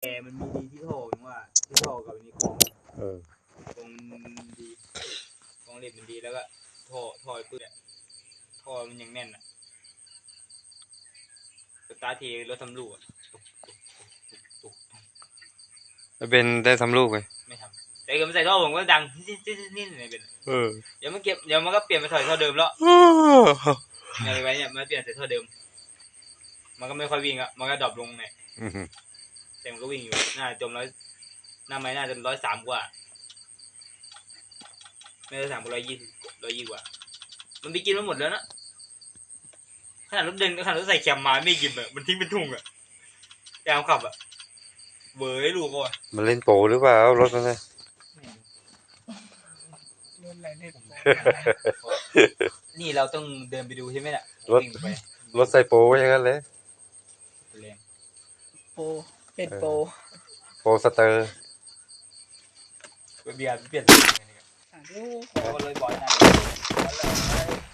แต่มันมีดีที่โถอย่างว่าที่โถกับอันนี้ของเออของมันดีของเหล็กมันดีแล้วก็ท่อท่อไอ้ปืนอะท่อมันยังแน่นอะสตาร์ททีรถทำลูกอะตุกตุกตุกตุกตุกแล้วเบนได้ทำลูกไหมไม่ทำแต่ก็ไม่ใส่ท่อผมก็ดังนี่นี่นี่นี่เป็นเออเดี๋ยวมันเก็บเดี๋ยวมันก็เปลี่ยนไปถอยท่อเดิมแล้วในไว้เนี่ยมันเปลี่ยนใส่ท่อเดิม มันก็ไม่ค่อยวิ่งอะมันก็ดรอปลงเนี่ ยอืมแต่มันก็วิ่งอยู่น่าจะจมร้อยหน้าไม้น่าจะร้อยสามกว่าไม่ร้อยสามก็ร้อยยี่สิบร้อยยี่กว่า มันไปกินมาหมดแล้วนะขนาดรถเดินขนาดรถใส่แคมมาไม่กินอะมันทิ้งเป็นถุงอะยามขับอะเบยลูกก่อนมันเล่นโปรหรือเปล่ารถมันนะเล่นอะไรเล่นนี่เราต้องเดินไปดูใช่ไหมล่ะวิ่งไปรถใส่โปรไว้อย่างนั้นเลยแรงโปร เป็นโปรโปรสเตอร์ไปเบียร์เปลี่ยนอะดูขเขาอก็เลยบอยนั่น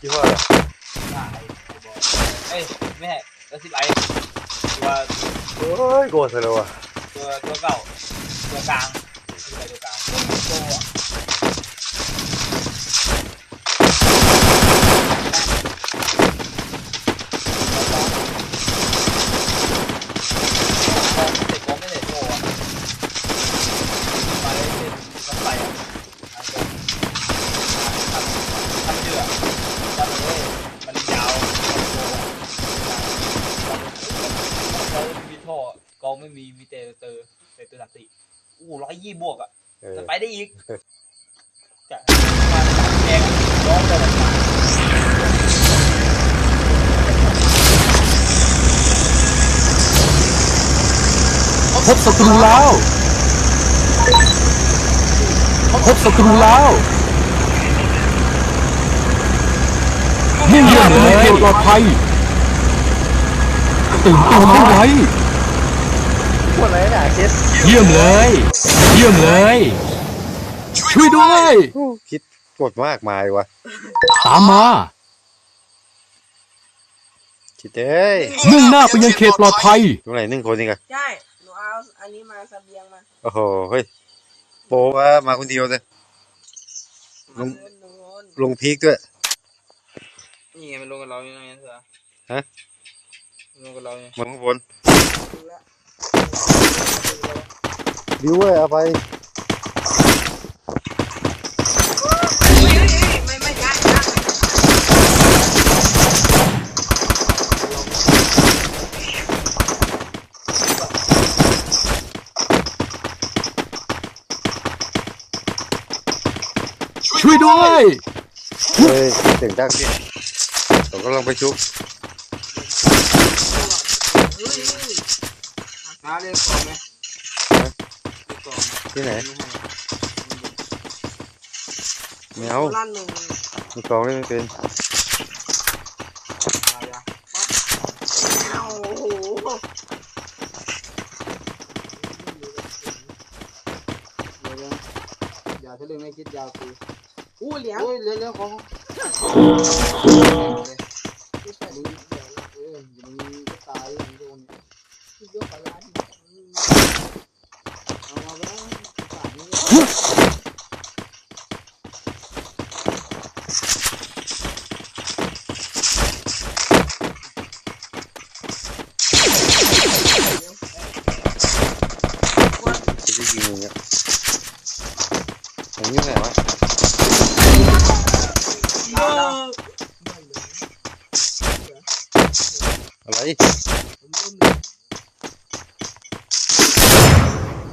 ที่ว่าเอ้ยไม่ใช่ก็สิบไอตัวโอ้ยโกรธเลยว่ะตัวตัวเก่าตัวกลางตัวตัวกลางโตอะเด็กก็ไม่ได้โตอะมาเลยเป็นรถไฟอะทางตรงทำเชือกทำเลยมันยาวเขามีท่อกองไม่มีมีแต่เตอร์แต่เตอร์สามสี่อู้ร้อ ยยี่บวกอะเออจะไปได้อีกจะมาแดงร้องเลยมาพบศัตรูแล้วพบศัตรูแล้วมุ่งเยี่ยมเลยเขตปลอดภัยตื่นตัวเข้าไว้ พวกไหนน่ะคิดเยี่ยมเลย เยี่ยมเลย ช่วยด้วย คิดกดมากมายวะตามมาคิดเอ้ยมุ่งหน้าไปยังเขตปลอดภัยตรงไหนหนึ่งคนนี่กันใช่หนูเอาอันนี้มาเสเบียงมาโอ้โหเฮ้ยโปรว่ามาคนเดียวเลยลงเดินโน่นลงพีกด้วยนี่ไงมันลงกับเราอย่างเงี้ยเถอะฮะลงกับเราเนี่ยมาข้างบน ดูแล้วดิวเว้ยเอาไปไม่ไม่ใช่นะช่วยด้วยเฮ้ยเสียงดังดิเราก็ลองไปชุบ น้าเรียกกองไหมเรียกกองที่ไหนไม่ให้ไม่เอาลั่นหนึ่งมีกองเล่นไม่เป็นยายาเอาโอ้โหเดี๋ยวๆอย่าทะลึ่งให้คิดยาวคืออู้เหลียงโอ้ยเร็วๆของ ไหนวะดาวดาวอะไร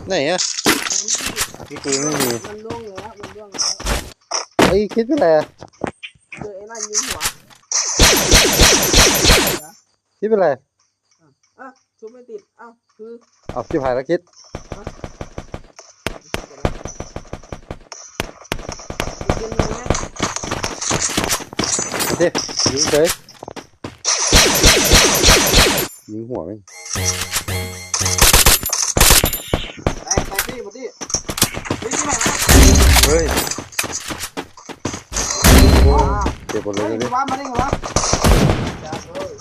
ไหนอะนี่ปืนไม่มีมันล่วงแล้วมันล่วงแล้วไอ้ยคิดไปไหนอะเจอไอ้นั่นยิงหัวคิดไปไหนอะชุบไม่ติดอ้าวคือเอาชิบหายแล้วคิด ยิงยังไง โอเคยิงเฉยยิงหัวมันไอ้ไปที่มาที่ไปที่ไหนวะเฮ้ยโอ้เจ็บหมดเลยเฮ้ยเนี่ยว่ามาได้ไงวะจ้าเอ้ย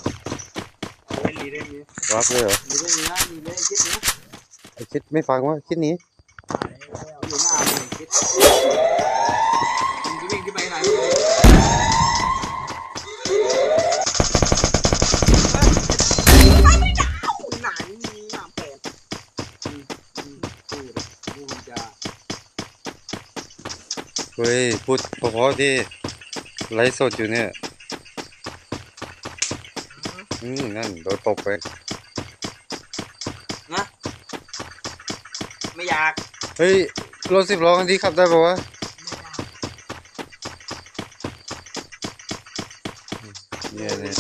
เฮ้ยลีได้มีวับเลยเหรอลีได้มีนะลีได้คิดนะไอ้คิดไม่ฟังวะคิดหนี้ เฮ้ยพูดเพราะๆดิไลฟ์สดอยู่เนี่ย อืมนั่นโดนตบไปไม่อยากเฮ้ยรถสิบล้อคันนี้ขับได้ปะวะเนี่ยเนี่ย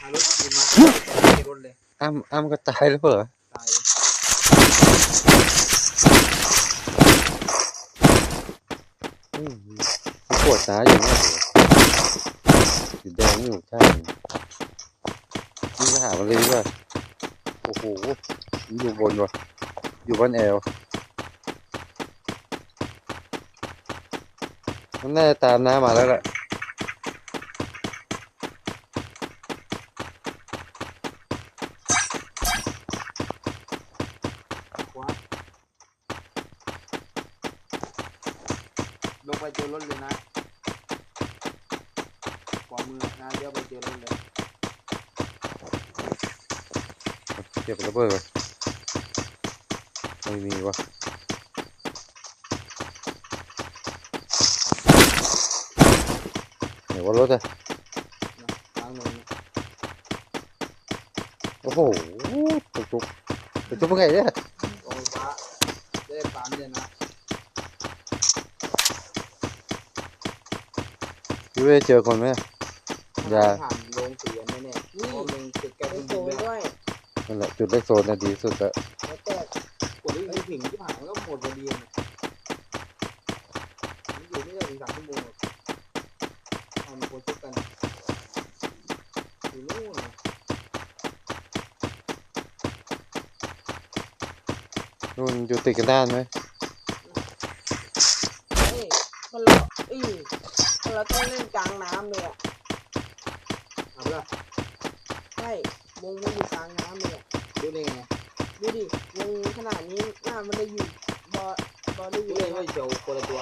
หารถกินมาในรถเลยอ้ำอ้ำก็ตายแล้วเหรอ ตาย อืม ปวดขาอยู่เนี่ยสีแดงอยู่ข้างหนึ่งนี่ก็หามาเลยว่าโอ้โหอยู่บนวะอยู่บนแอลมันน่าจะตามน้ำมาแล้วแหละ ลงไปเจอรถเลยนะขวามือนะเดี๋ยวไปเจอรถเลยเก็บระเบิดไว้ไม่มีวะไหนว่ารถอะนะล้างมือนะโอ้โหตุกตุกตุกตุกเป็นไงเนี่ยโอ้ยฟ้าได้ตามเนี่ยนะ คิดว่าจะเจอคนไหมอย่าผ่านโรงเสียแน่ๆเพราะมึงติดแก๊สไอ้มึงโตยิงแล้วด้วยนั่นแหละจุดเลขโซนน่ะดีสุดละแล้วแต่กดที่ไม่ถึงที่ผ่านมันก็หมดพอดีนะมันอยู่ไม่ได้ถึงสามชั่วโมงหรอกเอามาโคชกันอยู่นู่นนะนู่นอยู่ติดกันด้านไหม เอ้ยคนเราเอ้ยคนเรา ต้องเล่นกลางน้ำเลยอะเอาไปละใช่วงมันอยู่กลางน้ำเลยอะดูได้ไงดูดิวงขนาดนี้หน้ามันได้อยู่บอบอได้อดูยู่ได้ว่าเจียวคนละตัว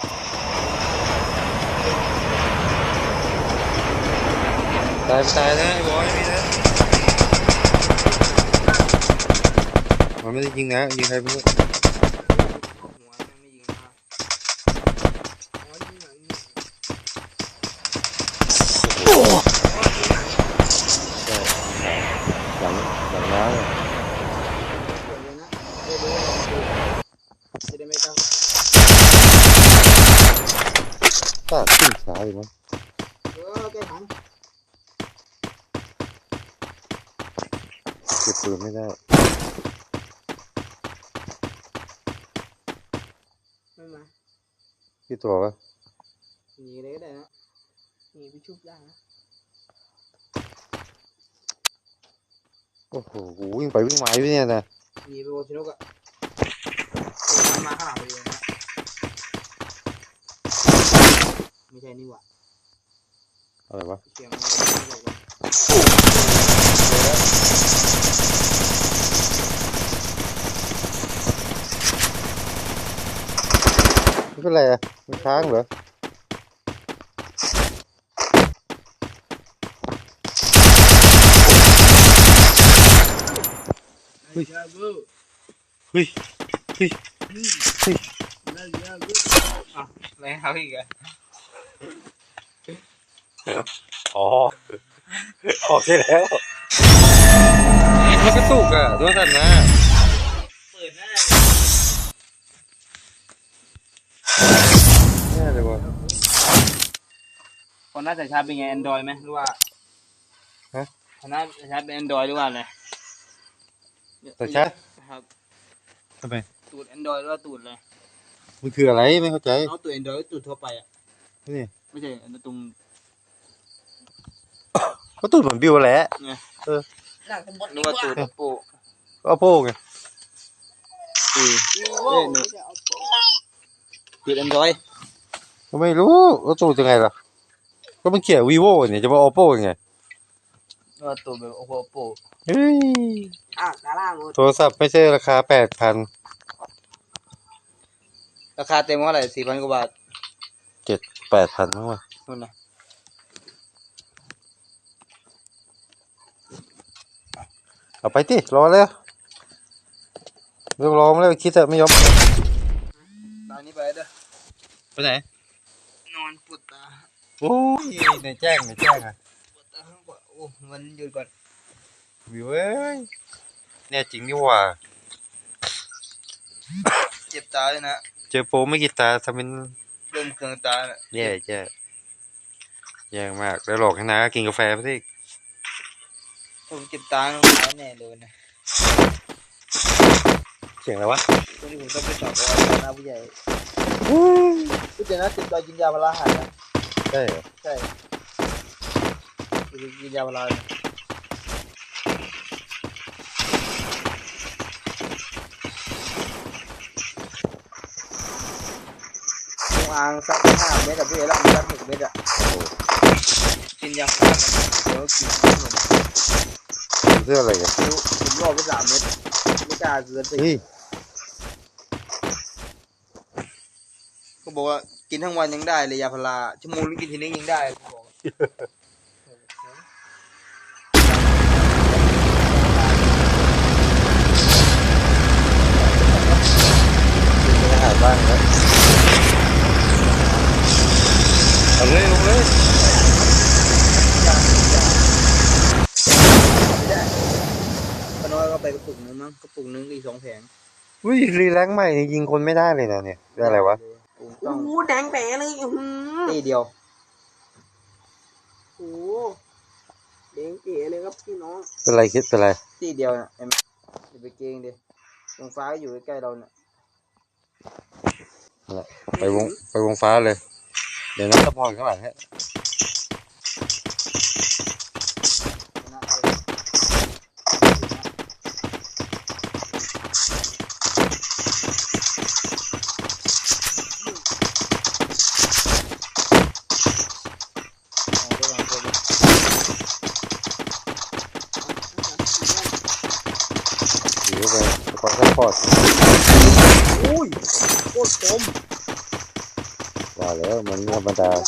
ตายไปตายนะไอ้บอยไม่มีนะมันไม่ได้ยิงนะยิงใครไม่รู้ หัวไม่ยิงมา อ๋อยิงหลังยิง ใช่หลังหลังน้ำอะ เกิดเลยนะเดี๋ยวดูจะได้ไม่ต้อง ตากขึ้นขาอยู่มั้ง เออแกหัน เก็บปืน ไม่ได้ไม่มาที่ตัววะหนีเลยก็ได้นะหนีไปชุบได้นะโอ้โหวิ่งไปวิ่งมาอยู่เนี่ยนะหนีไปโอชิโนกอะมาข้างหลังพอดีนะไม่ใช่นี่หว่าอะไรวะเสียงมันไม่บอกว่า ไม่ เป็นไรอะมันค้างเหรอเฮ้ยเฮ้ยเฮ้ยเฮ้ยเฮ้ยอะไรเขาอีกอะอ๋อออกใช่แล้วมันกระตุกอะดูสันนะเปิดหน้า เลยวะคนน่าจะชาร์จเป็นไง Android ไหมหรือว่าฮะคนน่าจะชาร์จเป็น Android หรือว่าอะไรแต่ชาร์จครับทำไมตูด Android หรือว่าตูดอะไรมันคืออะไรไม่เข้าใจเอาตูด Android หรือตูดทั่วไปอะนี่ไม่ใช่อันตรงก็ตุ่นเหมือนบิวแหละหนังผมบดนึกว่าตูด Oppo ก็เอาโป้ไงอือวีโว่ไม่ใช่เอาโปตูด Android ก็ไม่รู้ว่าตุ่นยังไงล่ะ ก็มันเขียน vivo เนี่ยจะมา oppo ยังไงตัวตัวแบบโอ้โหโปเฮ้ยอะดาราหมดโทรศัพท์ไม่ใช่ราคาแปดพันราคาเต็มเท่าไหร่สี่พันกว่าบาทเจ็ดแปดพันมั้งวะนู่นนะเอาไปที่รอแล้วเรื่องรอมาแล้วคิดอะไม่ยอมตอนนี้ไปเด้อไปไหน นอนปวดตาโอ้ยในแจ้งในแจ้งอะปวดตาข้างขวาโอ้มันหยุดก่อนวิวเอ้ยแน่จริงนี่หว่า เจ็บตาเลยนะเจอโปรไม่กี่ตาทำเป็นเริ่มเคืองตาแล้วแย่แย่แย่มาก แล้วหลอกให้นากินกาแฟไปสิผมเจ็บตาข้างซ้ายแน่เลยนะเสียงอะไรวะ ตอนนี้ผมต้องไปสอบประวัติหน้าผู้ใหญ่ พูดถึงนะติดตอนกินยาพาราหายนะใช่เหรอใช่กินยาพาราเนี่ยงูอ่างสักห้าเมตรกับพี่เอ๋ละมันสักหกเมตรอะกินยาพาราเดี๋ยวกินขนมเสื้ออะไรกันไม่รู้ผมรอไปสามเมตรไม่กล้าเกินสิ เฮ้ย เขา บอกว่ากินทั้งวันยังได้เลยยาพาราชั่วโมงนึงกินทีนึงยังได้เขาบอกหารบ้างนะเอาเลยลงเลยป้าน้อยก็ไปกระปุกนึงมั้งกระปุกนึงอีกสองแผง อุ้ยรีแลกซ์ใหม่นี่ยิงคนไม่ได้เลยนะเนี่ยเรื่อะไรวะ โอ้ต้องโหแดงแป๋เลยอื้อหือตีเดียว โอ้โหแดงเก๋เลยครับพี่น้อง เป็นไรคิดเป็นไร ตีเดียวนะเอ็มอย่าไปเกรงดิวงฟ้าอยู่ใกล้ๆเราเนี่ยนั่นแหละไปวงไปวงฟ้าเลย เดี๋ยวนัทพรข้างหลังให้ โคตรคมว่าแล้วมันธรรมดาย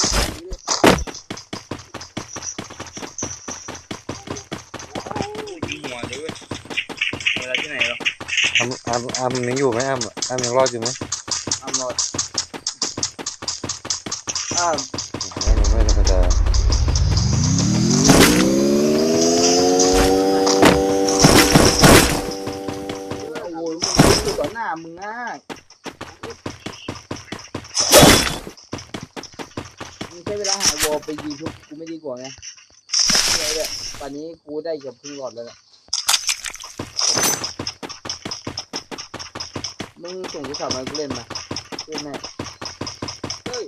ิ เกือบครึ่งหลอดแล้วแหละมึงส่งโทรศัพท์มากูเล่นมาเล่นแน่เฮ้ย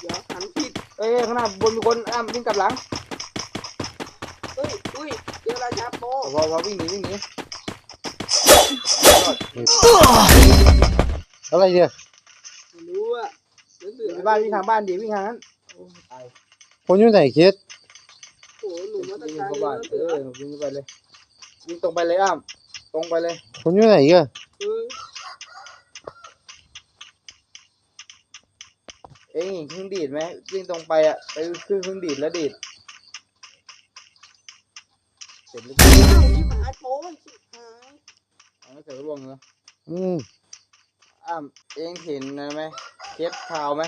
เดี๋ยวหันผิดเอ้ยข้างหน้าบนมีคนอ้ามวิ่งกลับหลังเฮ้ยอุ้ยเจอราชาโปพอพอวิ่งหนีวิ่งหนีอะไรเนี่ยไม่รู้อะเหลือเหลือไปบ้านวิ่งทางบ้านดีวิ่งทางนั้นโอ้ตาย คนอยู่ไหนคิด โอ้โหหนูมาตะวิ่งการเข้าบ้านยเออวิ่งไปเลยวิ่งตรงไปเลยอ้ามตรงไปเลยคนอยู่ไหนอีกันเออเอ้ยเครื่องดีดไหมวิ่งตรงไปอะไปขึ้นเครื่องดีดแล้วดีดเสร็จแล้วเอ้าชิบหายโป้ยชิบหายเอาไม่เสร็จก็ล่วงเลยอืมอ้ามเอ็งเห็นนะไหมเคสข่าวไหม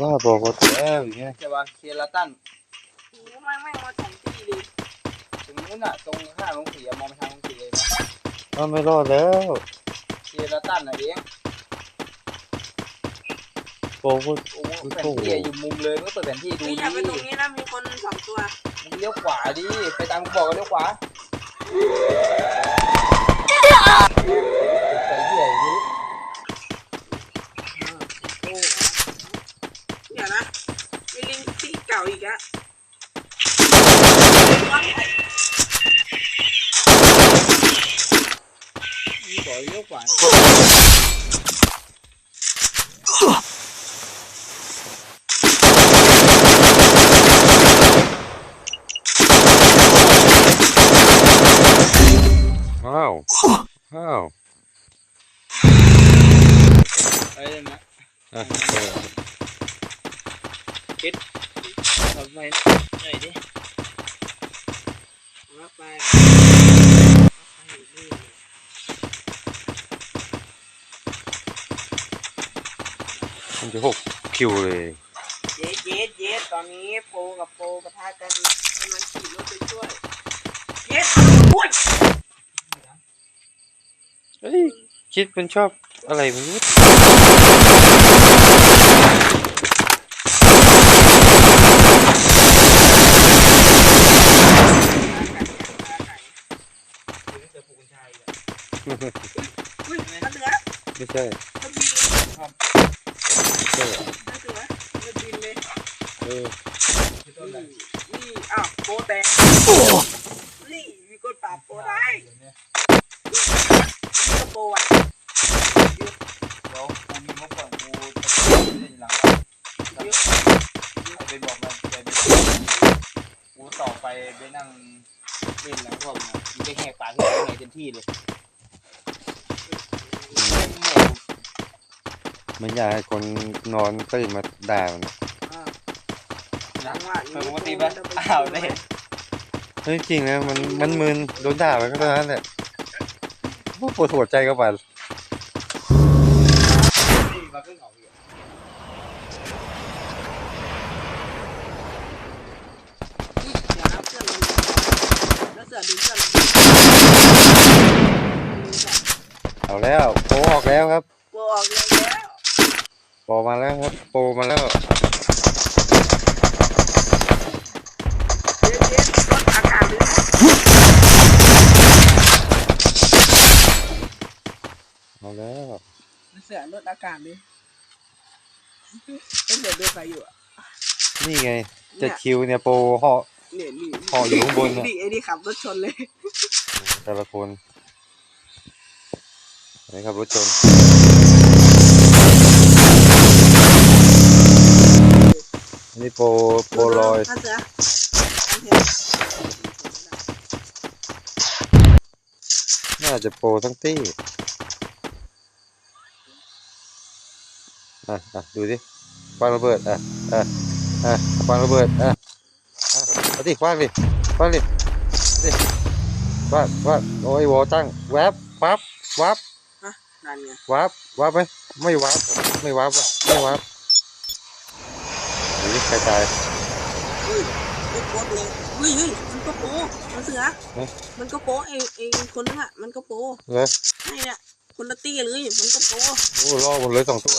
ว่าบอกว่าแล้วอย่างเงี้ย ใช่ป่ะเคลาตัน หไม่ไม่มาสองที่เลยตรงนู้นอะตรงข้างโรงสีอะมองไปทางโรงสีเลยนะว่าไม่รอดแล้วเคสลาตันอะเองบอกว่าโอ้โหแผนที่อะอยู่มุมเลยก็เปิดแผนที่ดูนี่ดิอย่าไปตรงนี้นะมีคนสองตัวมึงเลี้ยวขวาดิไปตามกูบอกก็เลี้ยวขวา เลี้ยวขวาว้าวว้าวไปเลยนะอะเออคิดทำไมหน่อยดิ มันจะหกคิวเลย เย็ดเย็ดเย็ดตอนนี้โปรกับโปรปะทะกันกำลังขี่รถไปช่วย เย็ดอุ้ยเฮ้ย คิดมันชอบอะไรไมันรู้คือไม่เคยปลูกกัญชาอีกอะอุ้ยมันเหลือไม่ใช่มันบินใช่มัน เหลือมันบินเออคือต้นอะไรนี่นี่อ้าวโปแตกนี่มีคนปราบโปได้เลยวนี้นี่ก็โปอะเดี๋ยวกูมีงบก่อนกูจะไปเล่นหลังบ้านไปบอกมันไปกูต่อไปไปนั่งเล่นหลังพวกนะมึงจะแหกปากให้กูหน่อยเต็มที่เลยแม่ง มันอยากให้คนนอนตื่นมาด่ามันอ่านะจังหวะเปินี้ดปกติปะอ้าวได้เฮ้ยจริงนะมันมันมึนโดนด่าไปก็เท่านั้นแหละโอ้ปวดหัวใจกับมันนี่มาขึ้นเขาอีกอุ๊ยเดี๋ยวนะเพื่อนมันแล้วเสือดึงเพื่อนมันเอาแล้วโปรออกแล้วครับโปรออกเลยแล้ว โปรมาแล้วครับโปรมาแล้วเย็ดเย็ดรถอากาศเลยเอาแล้วเสือรถอากาศเลยเป็นเสือดูใครอยู่อะ นี่ไงเจ็ดคิวเนี่ยโปรเหาะเนี่ยนี่ห่ออยู่ข้างบนน่ะนี่ไอ้นี่ขับรถชนเลย แต่ละคนนี่ครับรถชน นนี้โปรโปรลอยถ้าเสือโอเคน่าจะโปรทั้งตี้อะอะดูดิคว้างระเบิดอะอะอะคว้างระเบิดอะอะเอาดิคว้างดิคว้างดิดิคว้างคว้างโอ้ยวอตั้งแวบวับวับนั่นไงวับวับไหมไม่วับไม่วับว่ะไม่วับ ดูดิใครตายเฮ้ยไอ้โป๊เลยเฮ้ยเฮ้ยมันก็โป๊มันเสือเอ๊ะมันก็โป๊ไอ้ไอ้คนนึงอะ มันก็โป๊เหรอไอ้เนี่ยคนละตี้เลย มันก็โป๊โอ้รอดหมดเลยสองตัว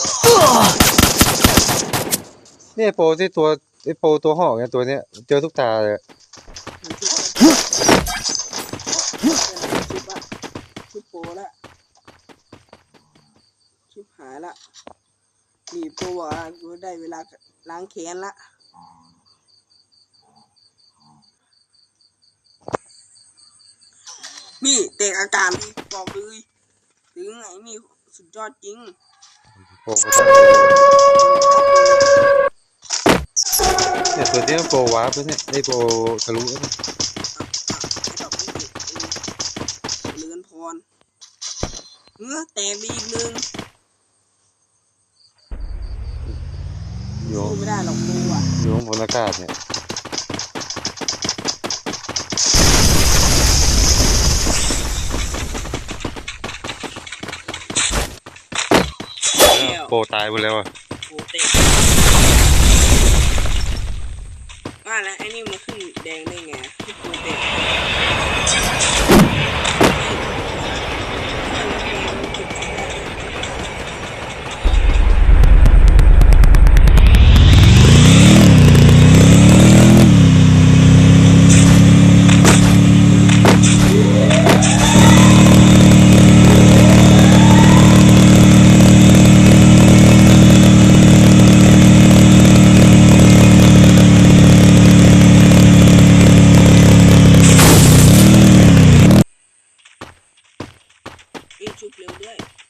เนี่ยโปรที่ตัวไอ้โปรตัวหอกเนี่ยตัวเนี้ยเจอทุกตาเลยอะมันชื่อชื่อว่าชื่อโป๊ละชิบหายละ นี่โป๊บอกว่ากูได้เวลาล้างแค้นละนี่เตะอาการบอกเลยถึงไอ้นี่สุดยอดจริงโปรก็ต้องเนี่ยตัวนี้มันโปรวาร์ปแล้วเนี่ยไอ้โปรทะลุแล้วเนี่ยอะไอ้ดอกนี่เออเลือนพรเออแต่มีอีกหนึ่ง อยู่สู้ไม่ได้หรอกกูอะอยู่ข้างบนอากาศเนี่ยโปรตายไปแล้วอะกูเตะว่าแล้วไอ้นี่มันขึ้นแดงได้ไงที่กูเตะ วิ่งชุ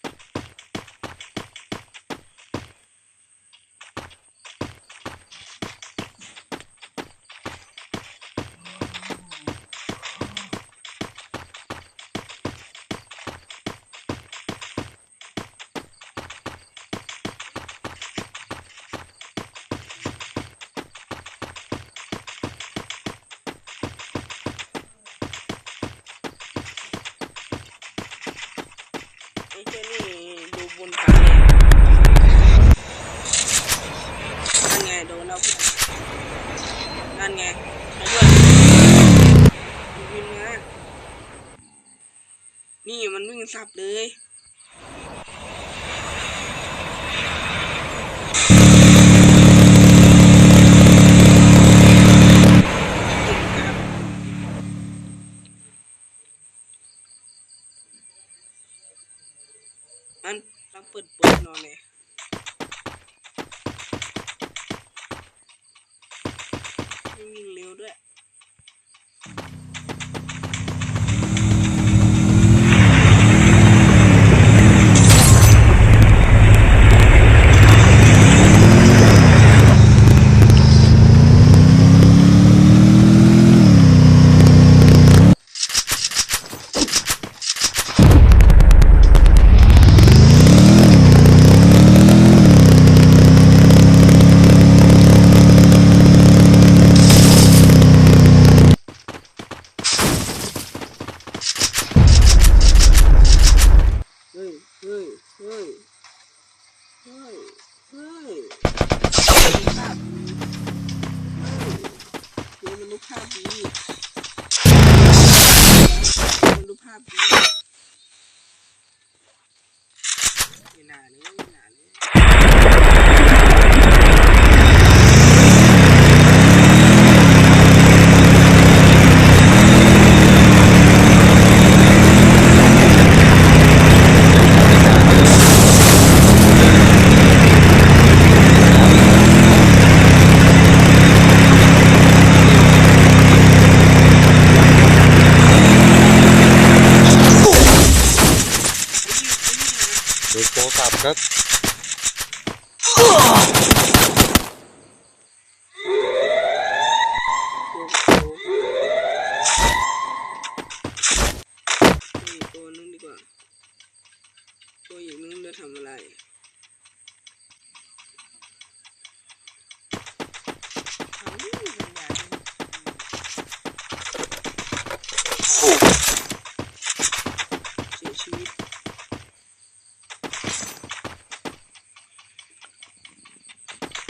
ไอ้ที่ไอ้นี่นะ โดนโตสับครับ โอ้โหนี่ตัวนึงดีกว่า ตัวอย่างนึงจะทำอะไร ทำนี่เป็นแบบนี้เสียชีวิต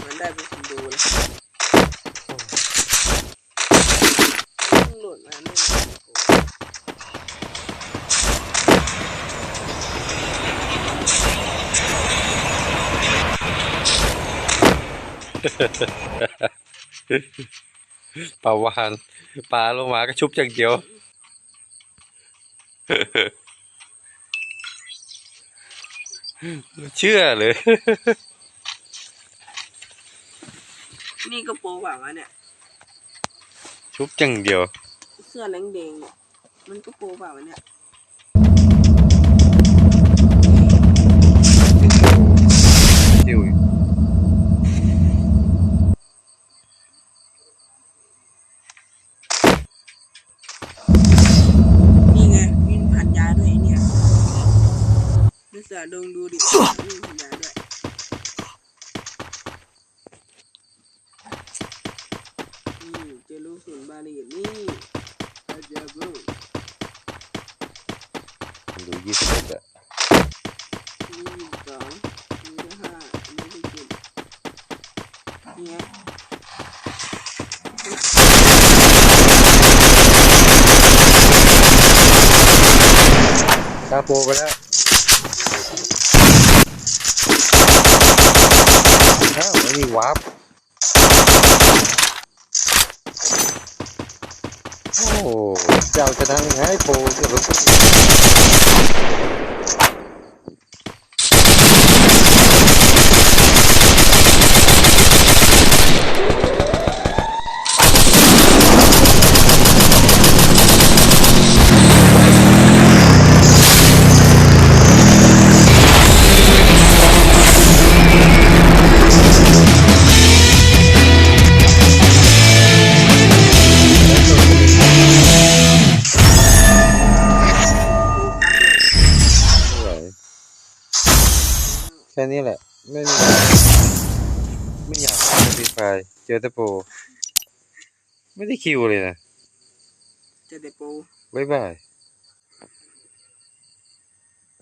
มันได้เป็นคนดูแล้วเพิ่งโหลดมาเนี่ยนะ ปลาวานปลาลงมาก็ชุบอย่างเดียว เชื่อเลย นี่ก็โปรแบบว่าเนี่ย ชุบอย่างเดียว เสื้อแดงแดงๆเนี่ยมันก็โปรแบบว่าเนี่ยชิว สือดงดูดิวิ่งผ่านยาด้วยนี่เจอลูกศูนย์บาลีนี่อาจารย์บูดูยี่สิบเอ็ดอะนี่สองนี่ห้านี่ได้เจ็ดเนี่ยกาโปไปแล้วอ้าวไม่มีวาร์ปโอ้ เจ้าชนะ เจอแต่โปรไม่ได้คิวเลยนะ เจอแต่โปรบ๊ายบาย